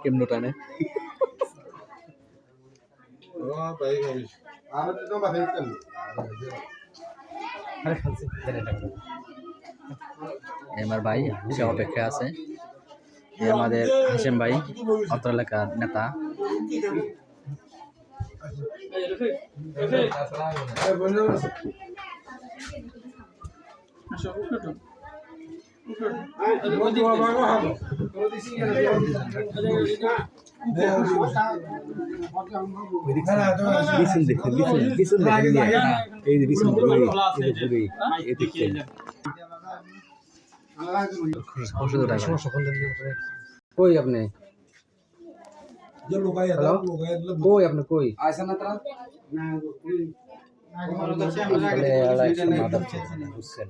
কেমন টানে? আমার ভাই সে অপেক্ষা আছে। আমাদের হাসিম ভাই অত্র এলাকার নেতা। বিছুন দেখুন বিছুন বিছুন দেখেন নিয়ে এই যে বিছুন পুরি এই যে পুরি এই দেখছেন ওষুধ টাকা কই আপনি হ্যালো কই আপনি কই তাহলে আলা একশো মাদার বুঝছেন